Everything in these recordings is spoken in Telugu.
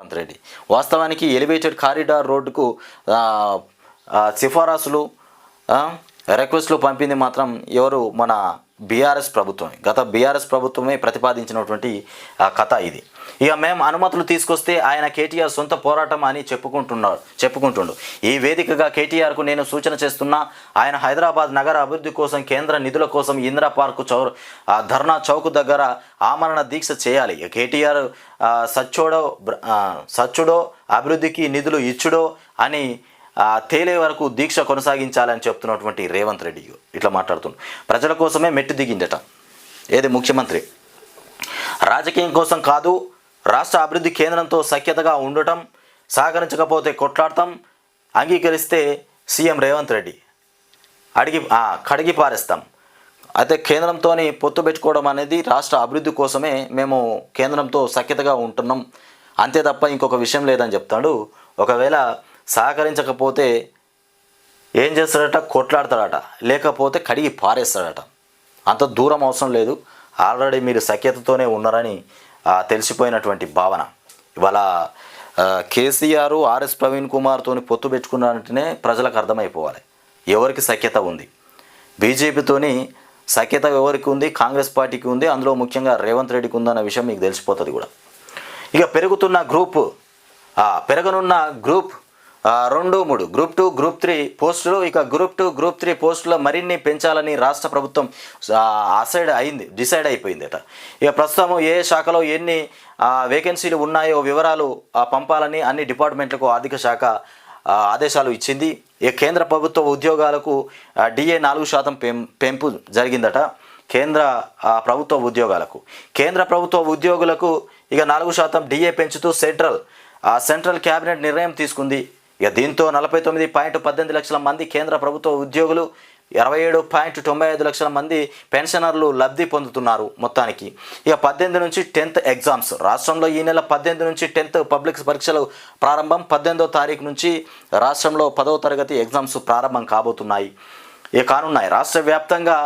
రేవంత్ రెడ్డి. వాస్తవానికి ఎలివేటెడ్ కారిడార్ రోడ్డుకు సిఫారసులు రిక్వెస్ట్లు పంపింది మాత్రం ఎవరు? మన బీఆర్ఎస్ ప్రభుత్వమే. గత బీఆర్ఎస్ ప్రభుత్వమే ప్రతిపాదించినటువంటి కథ ఇది. ఇక మేము అనుమతులు తీసుకొస్తే ఆయన కేటీఆర్ సొంత పోరాటం అని చెప్పుకుంటున్నాడు చెప్పుకుంటుండు. ఈ వేదికగా కేటీఆర్కు నేను సూచన చేస్తున్నా ఆయన హైదరాబాద్ నగర అభివృద్ధి కోసం కేంద్ర నిధుల కోసం ఇందిరా పార్కు చౌ ధర్నా చౌక్ దగ్గర ఆమరణ దీక్ష చేయాలి. ఇక కేటీఆర్ సచ్చోడో సచ్చుడో అభివృద్ధికి నిధులు ఇచ్చుడో అని తేలే వరకు దీక్ష కొనసాగించాలని చెప్తున్నటువంటి రేవంత్ రెడ్డి ఇట్లా మాట్లాడుతున్నాడు ప్రజల కోసమే మెట్టు దిగిందట. ఏది ముఖ్యమంత్రి? రాజకీయం కోసం కాదు రాష్ట్ర అభివృద్ధి కేంద్రంతో సఖ్యతగా ఉండటం సహకరించకపోతే కొట్లాడతాం అంగీకరిస్తే సీఎం రేవంత్ రెడ్డి. అడిగి కడిగి పారేస్తాం. అయితే కేంద్రంతో పొత్తు పెట్టుకోవడం అనేది రాష్ట్ర అభివృద్ధి కోసమే మేము కేంద్రంతో సఖ్యతగా ఉంటున్నాం. అంతే తప్ప ఇంకొక విషయం లేదని చెప్తాడు. ఒకవేళ సహకరించకపోతే ఏం చేస్తాడట? కొట్లాడతాడట. లేకపోతే కడిగి పారేస్తాడట. అంత దూరం అవసరం లేదు. ఆల్రెడీ మీరు సఖ్యతతోనే ఉన్నారని తెలిసిపోయినటువంటి భావన. ఇవాళ కేసీఆర్ ఆర్ఎస్ ప్రవీణ్ కుమార్తోని పొత్తు పెట్టుకున్నారంటేనే ప్రజలకు అర్థమైపోవాలి. ఎవరికి సఖ్యత ఉంది? బీజేపీతోని సఖ్యత ఎవరికి ఉంది? కాంగ్రెస్ పార్టీకి ఉంది. అందులో ముఖ్యంగా రేవంత్ రెడ్డికి ఉందన్న విషయం మీకు తెలిసిపోతుంది కూడా. ఇక పెరుగుతున్న గ్రూప్ పెరగనున్న గ్రూప్ రెండు మూడు. గ్రూప్ టూ గ్రూప్ త్రీ పోస్టులు. ఇక గ్రూప్ టూ గ్రూప్ త్రీ పోస్టులో మరిన్ని పెంచాలని రాష్ట్ర ప్రభుత్వం అసైడ్ అయింది డిసైడ్ అయిపోయిందట. ఇక ప్రస్తుతం ఏ శాఖలో ఎన్ని వేకెన్సీలు ఉన్నాయో వివరాలు పంపాలని అన్ని డిపార్ట్మెంట్లకు ఆర్థిక శాఖ ఆదేశాలు ఇచ్చింది. ఇక కేంద్ర ప్రభుత్వ ఉద్యోగాలకు డిఏ నాలుగు శాతం పెం పెంపు జరిగిందట కేంద్ర ప్రభుత్వ ఉద్యోగాలకు. కేంద్ర ప్రభుత్వ ఉద్యోగులకు ఇక నాలుగు శాతం డిఏ పెంచుతూ సెంట్రల్ ఆ సెంట్రల్ క్యాబినెట్ నిర్ణయం తీసుకుంది ఇక దీంతో నలభై తొమ్మిది పాయింట్ పద్దెనిమిది లక్షల మంది కేంద్ర ప్రభుత్వ ఉద్యోగులు ఇరవై ఏడు పాయింట్ తొంభై ఐదు లక్షల మంది పెన్షనర్లు లబ్ధి పొందుతున్నారు మొత్తానికి. ఇక పద్దెనిమిది నుంచి టెన్త్ ఎగ్జామ్స్. రాష్ట్రంలో ఈ నెల పద్దెనిమిది నుంచి టెన్త్ పబ్లిక్ పరీక్షలు ప్రారంభం. పద్దెనిమిదో తారీఖు నుంచి రాష్ట్రంలో పదవ తరగతి ఎగ్జామ్స్ ప్రారంభం కాబోతున్నాయి. ఇక కానున్నాయి? రాష్ట్ర వ్యాప్తంగా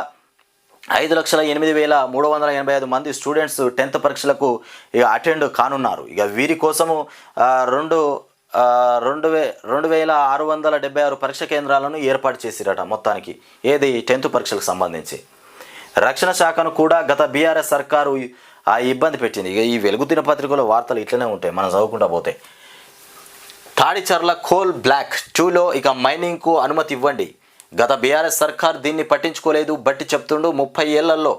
ఐదు లక్షల ఎనిమిది వేల మూడు వందల ఎనభై ఐదు మంది స్టూడెంట్స్ టెన్త్ పరీక్షలకు ఇక అటెండ్ కానున్నారు. ఇక వీరి కోసము రెండు రెండు వే రెండు వేల ఆరు వందల డెబ్బై ఆరు పరీక్ష కేంద్రాలను ఏర్పాటు చేసిరట మొత్తానికి. ఏది టెన్త్ పరీక్షలకు సంబంధించి. రక్షణ శాఖను కూడా గత బీఆర్ఎస్ సర్కారు ఆ ఇబ్బంది పెట్టింది. ఇక ఈ వెలుగు దినపత్రికలో వార్తలు ఇట్లనే ఉంటాయి మనం చదువుకుంటా పోతే. తాడిచర్ల కోల్ బ్లాక్ టూలో ఇక మైనింగ్కు అనుమతి ఇవ్వండి. గత బీఆర్ఎస్ సర్కార్ దీన్ని పట్టించుకోలేదు బట్టి చెప్తుండు ముప్పై ఏళ్ళలో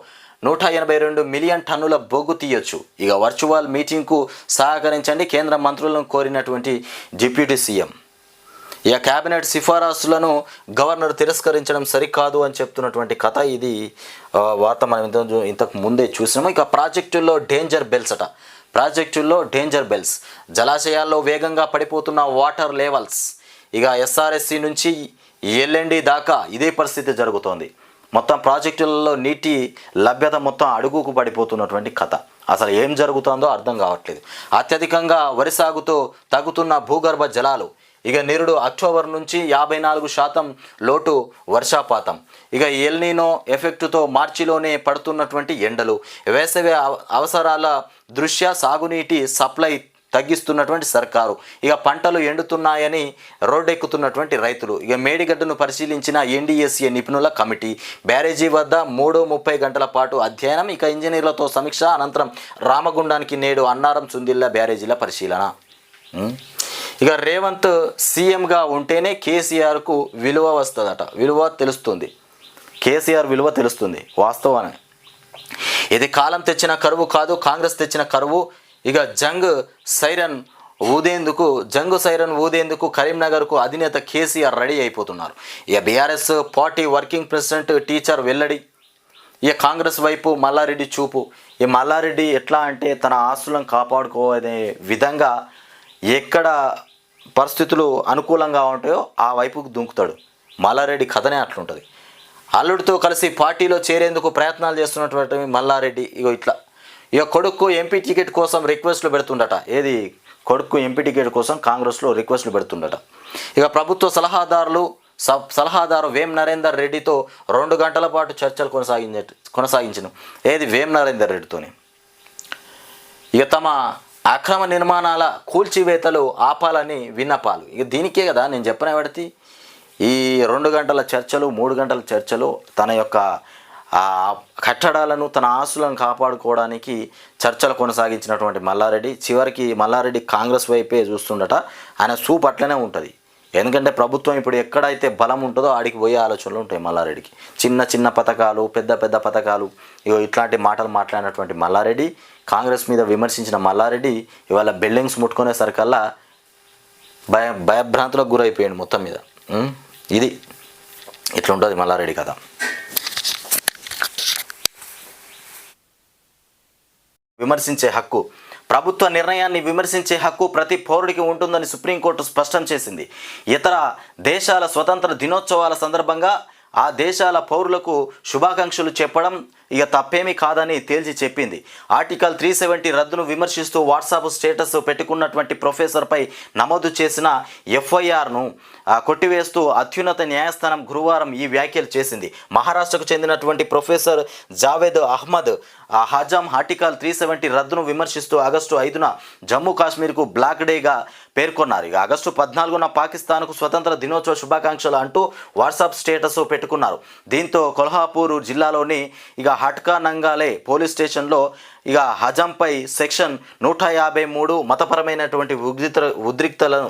నూట ఎనభై రెండు మిలియన్ టన్నుల బొగ్గు తీయొచ్చు. ఇక వర్చువల్ మీటింగ్కు సహకరించండి కేంద్ర మంత్రులను కోరినటువంటి డిప్యూటీ సీఎం. ఇక కేబినెట్ సిఫారసులను గవర్నర్ తిరస్కరించడం సరికాదు అని చెప్తున్నటువంటి కథ ఇది వార్త మనం ఇంత ఇంతకు ముందే చూసినాము. ఇక ప్రాజెక్టుల్లో డేంజర్ బెల్స్ అట. ప్రాజెక్టుల్లో డేంజర్ బెల్స్. జలాశయాల్లో వేగంగా పడిపోతున్న వాటర్ లెవెల్స్. ఇక ఎస్ఆర్ఎస్సి నుంచి ఎల్ఎండి దాకా ఇదే పరిస్థితి జరుగుతోంది. మొత్తం ప్రాజెక్టులలో నీటి లభ్యత మొత్తం అడుగుకు పడిపోతున్నటువంటి కథ. అసలు ఏం జరుగుతుందో అర్థం కావట్లేదు. అత్యధికంగా వరి సాగుతో తగ్గుతున్న భూగర్భ జలాలు. ఇక నిరుడు అక్టోబర్ నుంచి యాభై నాలుగు శాతం లోటు వర్షాపాతం. ఇక ఎల్నీనో ఎఫెక్టుతో మార్చిలోనే పడుతున్నటువంటి ఎండలు. వేసవి అవ- అవసరాల దృష్ట్యా సాగునీటి సప్లై తగ్గిస్తున్నటువంటి సర్కారు. ఇక పంటలు ఎండుతున్నాయని రోడ్డెక్కుతున్నటువంటి రైతులు. ఇక మేడిగడ్డను పరిశీలించిన ఎన్డీఎస్ఏ నిపుణుల కమిటీ బ్యారేజీ వద్ద మూడు ముప్పై గంటల పాటు అధ్యయనం ఇక ఇంజనీర్లతో సమీక్ష అనంతరం రామగుండానికి నేడు అన్నారం సుందిల్ల బ్యారేజీల పరిశీలన. ఇక రేవంత్ సీఎంగా ఉంటేనే కేసీఆర్కు విలువ వస్తుందట. విలువ తెలుస్తుంది. కేసీఆర్ విలువ తెలుస్తుంది వాస్తవాన్ని ఇది కాలం తెచ్చిన కరువు కాదు కాంగ్రెస్ తెచ్చిన కరువు ఇక జంగ్ సైరన్ ఊదేందుకు జంగు సైరన్ ఊదేందుకు కరీంనగర్కు అధినేత కేసీఆర్ రెడీ అయిపోతున్నారు. ఇక BRS party working president teacher వెల్లడి ఇక కాంగ్రెస్ వైపు మల్లారెడ్డి చూపు. ఈ మల్లారెడ్డి ఎట్లా అంటే తన ఆస్తులను కాపాడుకోనే విధంగా ఎక్కడ పరిస్థితులు అనుకూలంగా ఉంటాయో ఆ వైపుకు దుంకుతాడు. మల్లారెడ్డి కథనే అట్లుంటుంది. అల్లుడితో కలిసి పార్టీలో చేరేందుకు ప్రయత్నాలు చేస్తున్నటువంటి మల్లారెడ్డి ఇగో ఇట్లా ఇక కొడుకు ఎంపీ టికెట్ కోసం రిక్వెస్ట్లు పెడుతుండట. ఏది? కొడుకు ఎంపీ టికెట్ కోసం కాంగ్రెస్లో రిక్వెస్ట్లు పెడుతుండట. ఇక ప్రభుత్వ సలహాదారులు సలహాదారు వేం నరేందర్ రెడ్డితో రెండు గంటల పాటు చర్చలు కొనసాగించ కొనసాగించను. ఏది? వేం నరేందర్ రెడ్డితోని. ఇక తమ అక్రమ నిర్మాణాల కూల్చివేతలు ఆపాలని విన్నపాలు. ఇక దీనికే కదా నేను చెప్పిన ఈ రెండు గంటల చర్చలు మూడు గంటల చర్చలు తన యొక్క ఆ కట్టడాలను తన ఆస్తులను కాపాడుకోవడానికి చర్చలు కొనసాగించినటువంటి మల్లారెడ్డి చివరికి మల్లారెడ్డి కాంగ్రెస్ వైపే చూస్తుండట. ఆయన సూప్ అట్లనే ఉంటుంది. ఎందుకంటే ప్రభుత్వం ఇప్పుడు ఎక్కడైతే బలం ఉంటుందో ఆడికి పోయే ఆలోచనలు ఉంటాయి మల్లారెడ్డికి. చిన్న చిన్న పథకాలు పెద్ద పెద్ద పథకాలు ఇగో ఇట్లాంటి మాటలు మాట్లాడినటువంటి మల్లారెడ్డి కాంగ్రెస్ మీద విమర్శించిన మల్లారెడ్డి ఇవాళ బిల్డింగ్స్ ముట్టుకునేసరికల్లా భయ భయభ్రాంతులకు గురైపోయాడు మొత్తం మీద. ఇది. ఇట్లుంటుంది మల్లారెడ్డి కథ. విమర్శించే హక్కు. ప్రభుత్వ నిర్ణయాన్ని విమర్శించే హక్కు ప్రతి పౌరుడికి ఉంటుందని సుప్రీంకోర్టు స్పష్టం చేసింది. ఇతర దేశాల స్వతంత్ర దినోత్సవాల సందర్భంగా ఆ దేశాల పౌరులకు శుభాకాంక్షలు చెప్పడం ఇక తప్పేమీ కాదని తేల్చి చెప్పింది. ఆర్టికల్ త్రీ సెవెంటీ రద్దును విమర్శిస్తూ వాట్సాప్ స్టేటస్ పెట్టుకున్నటువంటి ప్రొఫెసర్పై నమోదు చేసిన ఎఫ్ఐఆర్ను కొట్టివేస్తూ అత్యున్నత న్యాయస్థానం గురువారం ఈ వ్యాఖ్యలు చేసింది. మహారాష్ట్రకు చెందినటువంటి ప్రొఫెసర్ జావేద్ అహ్మద్ ఆ హజాం ఆర్టికల్ త్రీ సెవెంటీ రద్దును విమర్శిస్తూ ఆగస్టు ఐదున జమ్మూ కాశ్మీర్కు బ్లాక్ డేగా పేర్కొన్నారు. ఇక ఆగస్టు పద్నాలుగున పాకిస్తాన్కు స్వతంత్ర దినోత్సవ శుభాకాంక్షలు అంటూ వాట్సాప్ స్టేటస్ పెట్టుకున్నారు. దీంతో కొల్హాపూర్ జిల్లాలోని ఇక హట్కా నంగాలే పోలీస్ స్టేషన్లో ఇక హజంపై సెక్షన్ నూట యాభై మూడు మతపరమైనటువంటి ఉద్రిక్త ఉద్రిక్తలను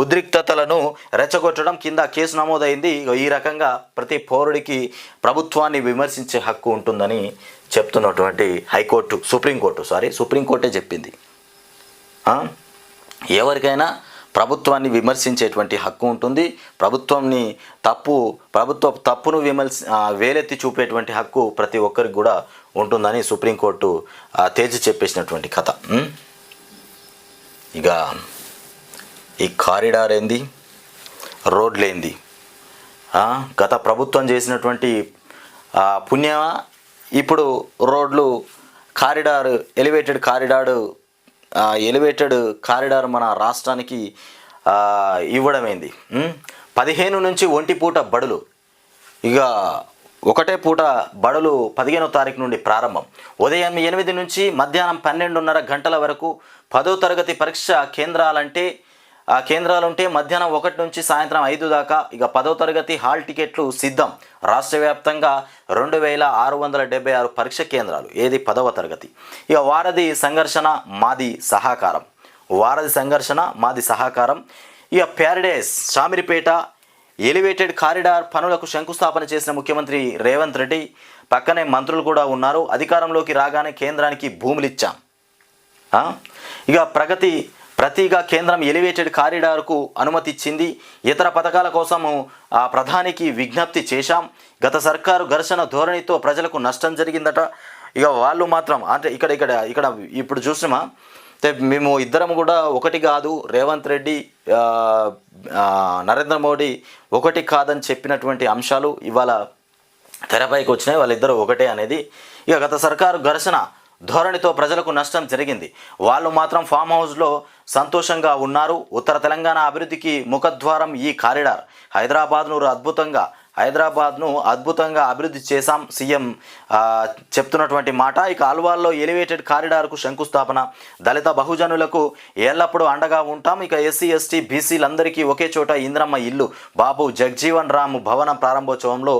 ఉద్రిక్తతలను రెచ్చగొట్టడం కింద కేసు నమోదైంది. ఈ రకంగా ప్రతి పౌరుడికి ప్రభుత్వాన్ని విమర్శించే హక్కు ఉంటుందని చెప్తున్నటువంటి హైకోర్టు సుప్రీంకోర్టు సారీ సుప్రీంకోర్టే చెప్పింది. ఎవరికైనా ప్రభుత్వాన్ని విమర్శించేటువంటి హక్కు ఉంటుంది. ప్రభుత్వంని తప్పు ప్రభుత్వ తప్పును విమర్శ వేలెత్తి చూపేటువంటి హక్కు ప్రతి ఒక్కరికి కూడా ఉంటుందని సుప్రీంకోర్టు తేల్చి చెప్పేసినటువంటి కథ. ఇక ఈ కారిడార్ ఏంది రోడ్లేంది గత ప్రభుత్వం చేసినటువంటి పుణ్యమా? ఇప్పుడు రోడ్లు corridor elevated corridor elevated corridor మన రాష్ట్రానికి ఇవ్వడమైంది. పదిహేను నుంచి ఒంటి పూట బడులు. ఇక ఒకటే పూట బడులు పదిహేనో తారీఖు నుండి ప్రారంభం. ఉదయం ఎనిమిది నుంచి మధ్యాహ్నం పన్నెండున్నర గంటల వరకు పదో తరగతి పరీక్ష కేంద్రాలంటే కేంద్రాలు ఉంటే మధ్యాహ్నం ఒకటి నుంచి సాయంత్రం ఐదు దాకా ఇక పదో తరగతి హాల్ టికెట్లు సిద్ధం. రాష్ట్ర వ్యాప్తంగా రెండు వేల ఆరు వందల డెబ్బై ఆరు పరీక్ష కేంద్రాలు ఏది పదవ తరగతి. ఇక వారధి సంఘర్షణ మాది సహకారం. వారధి సంఘర్షణ మాది సహకారం. ఇక ప్యారడైస్ షామిరిపేట ఎలివేటెడ్ కారిడార్ పనులకు శంకుస్థాపన చేసిన ముఖ్యమంత్రి రేవంత్ రెడ్డి పక్కనే మంత్రులు కూడా ఉన్నారు. అధికారంలోకి రాగానే కేంద్రానికి భూములు ఇచ్చాం ఇక ప్రగతి ప్రతిగా కేంద్రం ఎలివేటెడ్ కారిడార్కు అనుమతిచ్చింది. ఇతర పథకాల కోసము ఆ ప్రధానికి విజ్ఞప్తి చేశాం. గత సర్కారు ఘర్షణ ధోరణితో ప్రజలకు నష్టం జరిగిందట. ఇక వాళ్ళు మాత్రం అంటే ఇక్కడ ఇక్కడ ఇక్కడ ఇప్పుడు చూసినామా? అంటే మేము ఇద్దరం కూడా ఒకటి కాదు రేవంత్ రెడ్డి నరేంద్ర మోడీ ఒకటి కాదని చెప్పినటువంటి అంశాలు ఇవాళ తెరపైకి వచ్చినాయి. వాళ్ళిద్దరూ ఒకటే అనేది. ఇక గత సర్కారు ఘర్షణ ధోరణితో ప్రజలకు నష్టం జరిగింది. వాళ్ళు మాత్రం ఫామ్ హౌస్లో సంతోషంగా ఉన్నారు. ఉత్తర తెలంగాణ అభివృద్ధికి ముఖద్వారం ఈ కారిడార్. హైదరాబాద్ను అద్భుతంగా హైదరాబాద్ను అద్భుతంగా అభివృద్ధి చేశాం సీఎం చెప్తున్నటువంటి మాట. ఇక ఆల్వాల్లో ఎలివేటెడ్ కారిడార్కు శంకుస్థాపన. దళిత బహుజనులకు ఎల్లప్పుడూ అండగా ఉంటాం. ఇక ఎస్సీ ఎస్టీ బీసీలందరికీ ఒకే చోట ఇంద్రమ్మ ఇల్లు. బాబు జగ్జీవన్ రామ్ భవనం ప్రారంభోత్సవంలో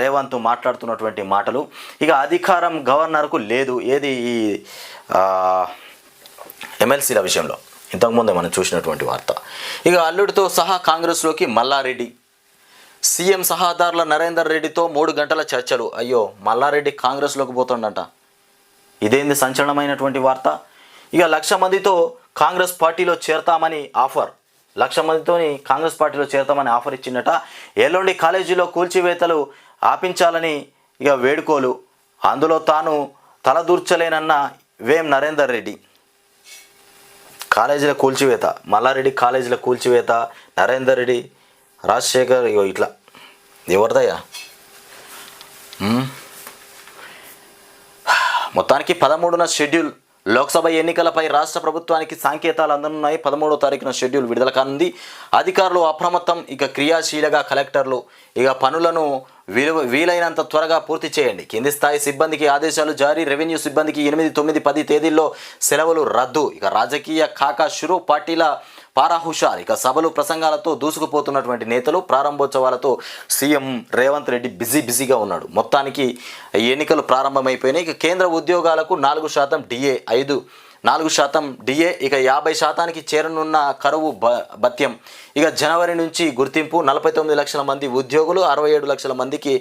రేవంత్ మాట్లాడుతున్నటువంటి మాటలు. ఇక అధికారం గవర్నర్కు లేదు. ఏది ఈ ఎమ్మెల్సీల విషయంలో? ఇంతకుముందే మనం చూసినటువంటి వార్త. ఇక అల్లుడితో సహా కాంగ్రెస్లోకి మల్లారెడ్డి. సీఎం సహాదారుల నరేందర్ రెడ్డితో మూడు గంటల చర్చలు. అయ్యో మల్లారెడ్డి కాంగ్రెస్లోకి పోతుండంట. ఇదేంది సంచలనమైనటువంటి వార్త? ఇక లక్ష మందితో కాంగ్రెస్ పార్టీలో చేరతామని ఆఫర్. లక్ష మందితోని కాంగ్రెస్ పార్టీలో చేరతామని ఆఫర్ ఇచ్చిందట ఎల్లుండి కాలేజీలో కూల్చివేతలు ఆపించాలని ఇక వేడుకోలు. అందులో తాను తలదూర్చలేనన్న వేం నరేందర్ రెడ్డి. కాలేజీల కూల్చివేత మల్లారెడ్డి కాలేజీల కూల్చివేత నరేందర్ రెడ్డి రాజశేఖర్ ఇగో ఇట్లా. ఎవరిదయ్యా? మొత్తానికి పదమూడున షెడ్యూల్ లోక్సభ ఎన్నికలపై రాష్ట్ర ప్రభుత్వానికి సంకేతాలు అందనున్నాయి. పదమూడో తారీఖున షెడ్యూల్ విడుదల కానుంది. అధికారులు అప్రమత్తం ఇక క్రియాశీలగా కలెక్టర్లు ఇక పనులను వీలు వీలైనంత త్వరగా పూర్తి చేయండి. కింది స్థాయి సిబ్బందికి ఆదేశాలు జారీ. రెవెన్యూ సిబ్బందికి ఎనిమిది తొమ్మిది పది తేదీల్లో సెలవులు రద్దు. ఇక రాజకీయ కాకా షురు పార్టీల పారాహుషార్. ఇక సభలు ప్రసంగాలతో దూసుకుపోతున్నటువంటి నేతలు ప్రారంభోత్సవాలతో సీఎం రేవంత్ రెడ్డి బిజీ బిజీగా ఉన్నాడు. మొత్తానికి ఎన్నికలు ప్రారంభమైపోయినాయి. ఇక కేంద్ర ఉద్యోగాలకు నాలుగు శాతం డిఏ ఐదు నాలుగు శాతం డిఏ ఇక యాభై శాతానికి చేరనున్న కరువు బ భత్యం. ఇక జనవరి నుంచి గుర్తింపు నలభై తొమ్మిది లక్షల మంది ఉద్యోగులు అరవై ఏడు లక్షల మందికి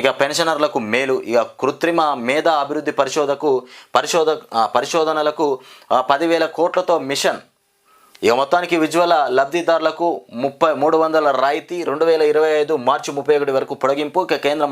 ఇక పెన్షనర్లకు మేలు. ఇక కృత్రిమ మేధా అభివృద్ధి పరిశోధకు పరిశోధ పరిశోధనలకు పదివేల కోట్లతో మిషన్ ఇక మొత్తానికి విజ్వల లబ్ధిదారులకు ముప్పై మూడు వందల రాయితీ రెండు వేల ఇరవై ఐదు మార్చి ముప్పై ఒకటి వరకు పొడిగింపు. ఇక కేంద్ర